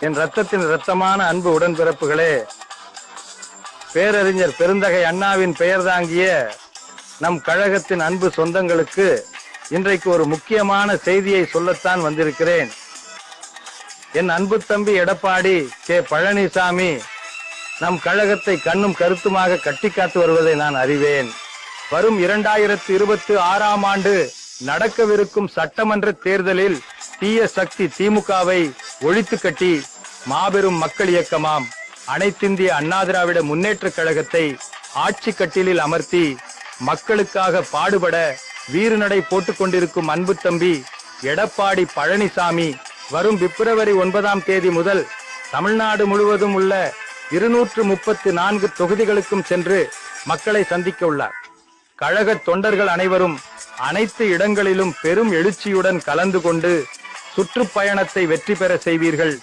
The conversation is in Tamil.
என் ரத்தத்தின் ரத்தமான அன்பு உடன்பிறப்புகளே பேரறிஞர் பெருந்தகை அண்ணாவின் பெயர் தாங்கிய நம் கழகத்தின் அன்பு சொந்தங்களுக்கு இன்றைக்கு ஒரு முக்கியமான செய்தியை சொல்லத்தான் வந்திருக்கிறேன். என் அன்பு தம்பி எடப்பாடி கே. பழனிசாமி நம் கழகத்தை கண்ணும் கருத்துமாக கட்டி காத்து வருவதை நான் அறிவேன். வரும் இரண்டாயிரத்து இருபத்தி ஆறாம் ஆண்டு நடக்கவிருக்கும் சட்டமன்ற தேர்தலில் தீய சக்தி திமுகவை ஒழித்து கட்டி மாபெரும் மக்கள் இயக்கமாம். அனைத்திந்திய அண்ணா திராவிட முன்னேற்ற கழகத்தை ஆட்சி கட்டிலில் அமர்த்தி மக்களுக்காக பாடுபட வீறுநடை போட்டுக் கொண்டிருக்கும் அன்பு தம்பி எடப்பாடி பழனிசாமி வரும் பிப்ரவரி ஒன்பதாம் தேதி முதல் தமிழ்நாடு முழுவதும் உள்ள இருநூற்று முப்பத்து நான்கு தொகுதிகளுக்கும் சென்று மக்களை சந்திக்க உள்ளார். கழக தொண்டர்கள் அனைவரும் அனைத்து இடங்களிலும் பெரும் எழுச்சியுடன் கலந்து கொண்டு சுற்றுப்பயணத்தை வெற்றி பெற செய்வீர்கள்.